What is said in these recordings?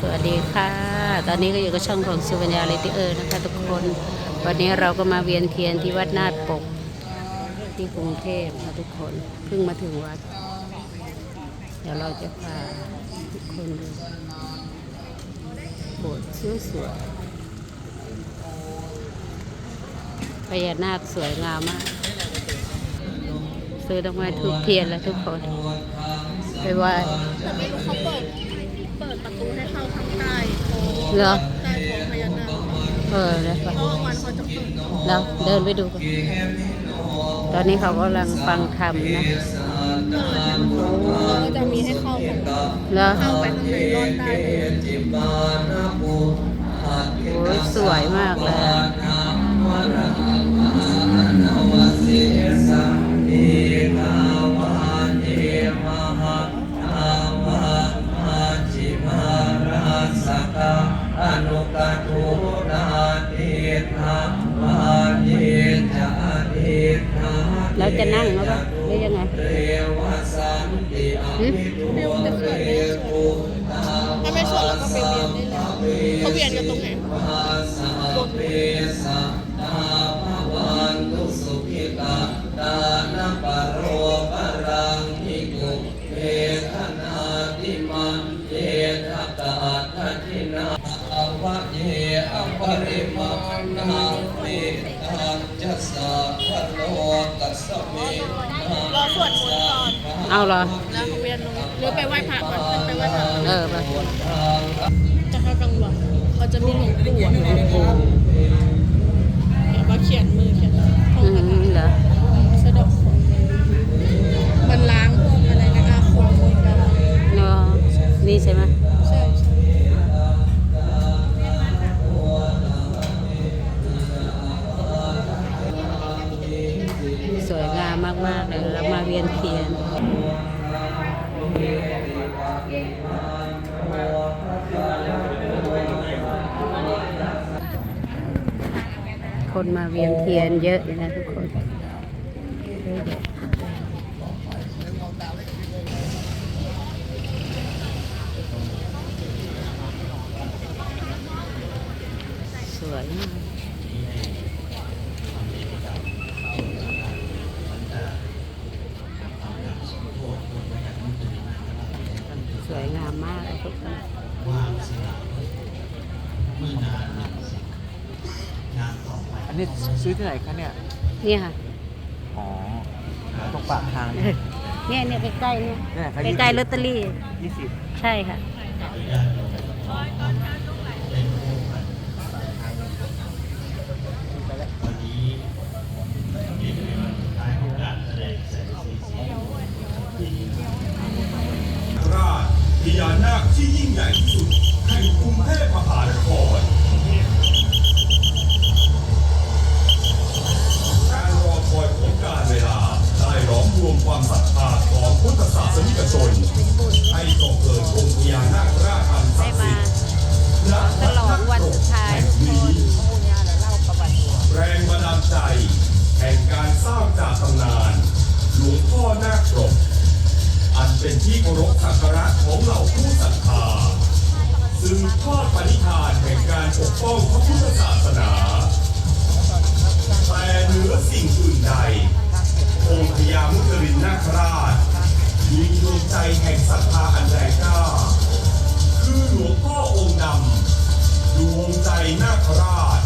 สวัสดีค่ะ ตอนนี้ก็อยู่กับช่องของสุวรรณาเลติเออร์นะคะทุกคน วันนี้เราก็มาเวียนเทียนที่วัดนาดปก ที่กรุงเทพนะทุกคน เพิ่งมาถึงวัด เดี๋ยวเราจะพาทุกคนดูโบสถ์สวยๆพญานาคสวยงามมาก ซื้อดอกไม้ทุกเทียนแล้วทุกคน ไปไหว้ แต่ไม่รู้เขาเปิด เปิดประตูให้เข้าทางใต้โค้ง เหรอใต้โค้งพญานาคเออแล้วไปเพราะว่าวันเขาจะเปิดแล้วเดินไปดูกันตอนนี้เขากำลังฟังธรรมนะเขาก็จะมีให้เข้ากันแล้วเข้าไปข้างในรอดได้เลยโอ้ยสวยมากเลย ธรรมเยจะติธรรมแล้วจะนั่งหรือเปล่าหรือยังไงเรวสันติหึไม่รู้จะสวดไม่สวดถ้าไม่สวดเราก็ไปเวียนได้เลยเขาเวียนกันตรงไหน ราสวดมนต์ก่อนเอาเหรอ แล้วเขาเวียนลงหรือไปไหว้พระก่อนไปไหว้พระเออไปจะเข้ากลางวันเขาจะมีหลวงปู่อะแบบว่าเขียนมือเขียนท่องอืคาถามเหรอ คนมาเวียนเทียนเยอะเลยนะทุกคนสวยมากสวยงามมากเลยทุกคน อันนี้ซื้อที่ไหนคะเนี่ย เนี่ยค่ะ อ๋อ ตรงปากทางเนี่ยเนี่ยใกล้ๆเนี่ยเนี่ยค่ะใกล้ๆลอตเตอรี่ ยี่สิบ ใช่ค่ะร ใจแห่งศรัทธาอันแรงกล้า คือหลวงพ่อองค์ดำดวงใจนาคราช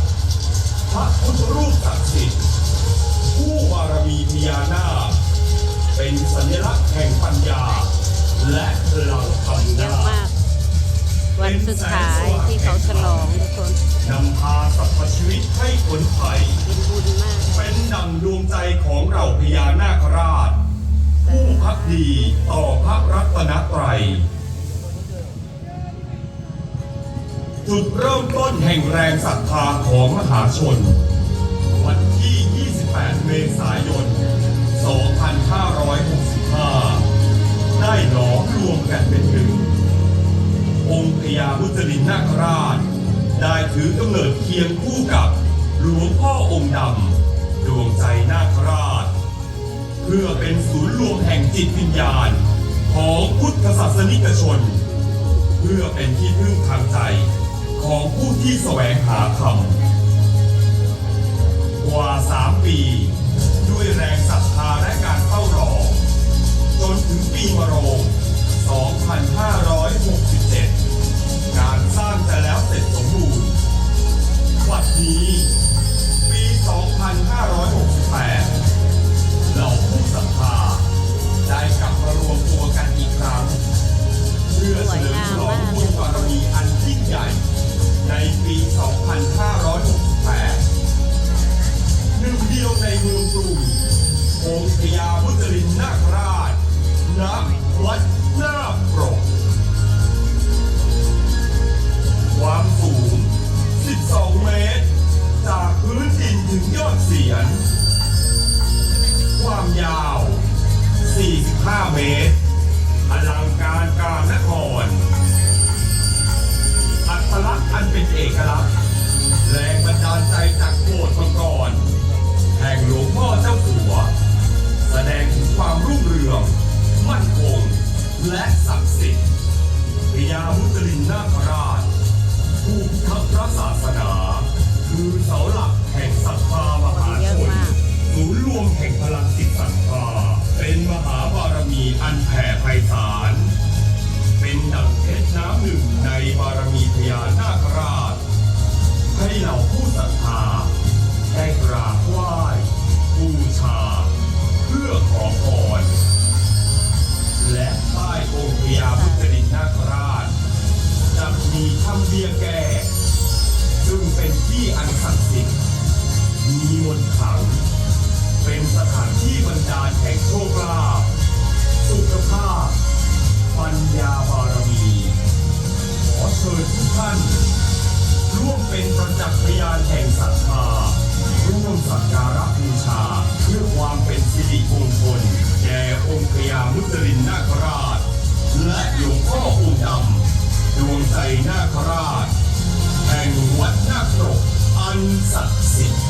พระพุทธรูปศักดิ์สิทธิ์ผู้บารมีพญานาคเป็นสัญลักษณ์แห่งปัญญา และพลังธรรมเยนาอะมาก วันสุดท้ายที่เขาฉลองทุกคนนำพาสรรพชีวิตให้ผลไผ่เป็นบุญมากเป็นดังดวงใจของเราพญานาค นตรัย จุดเริ่มต้นแห่งแรงศรัทธาของมหาชน วันที่ 28 เมษายน 2565 ได้หลอมรวมกันเป็นหนึ่ง องค์พญามุจลินนาคราช ได้ถือกำเนิดเคียงคู่กับหลวงพ่อองค์ดำดวงใจนาคราช เพื่อเป็นศูนย์รวมแห่งจิตวิญญาณ พุทธศาสนิกชน เพื่อเป็นที่พึ่งทางใจของผู้ที่แสวงหาธรรมกว่าสามปี ด้วยแรงศรัทธาและการเฝ้ารอ จนถึงปีมะโรง 2567 ให้เหล่าผู้ศรัทธาได้กราบไหว้บูชา เพื่อขอพรและใต้องค์พญาพุทธลินนาคราชจะมีถ้ำเบี้ยแก้ซึ่งเป็นที่อันศักดิ์สิทธิ์มีมนต์ขลังเป็นสถานที่บรรดาแห่งโชคลาภสุขภาพ ปัญญาบารมี ขอเชิญทุกท่าน ร่วมเป็นประจักษ์พยานแห่งศรัทธาร่วมสักการะบูชา เพื่อความเป็นสิริมงคลแด่องค์พญามุจลินนาคราช และหลวงพ่อองค์ดำดวงใจนาคราช แห่งวัดนาครกอันศักดิ์สิทธิ์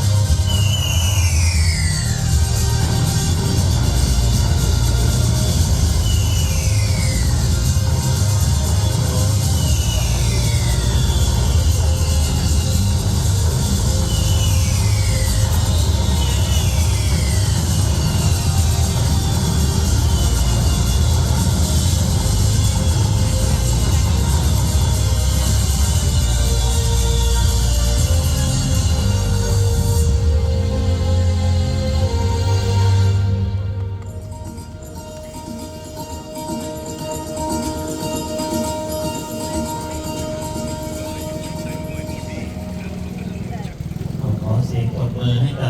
ให้กับ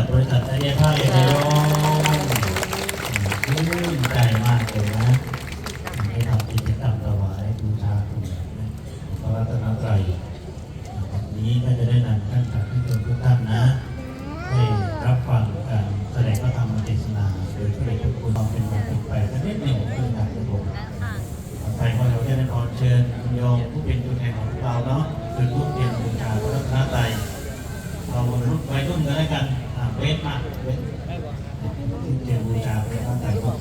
เหนือกันแล้วกันอ่าเวทมาเวทที่เจอบูชาพระไตรก็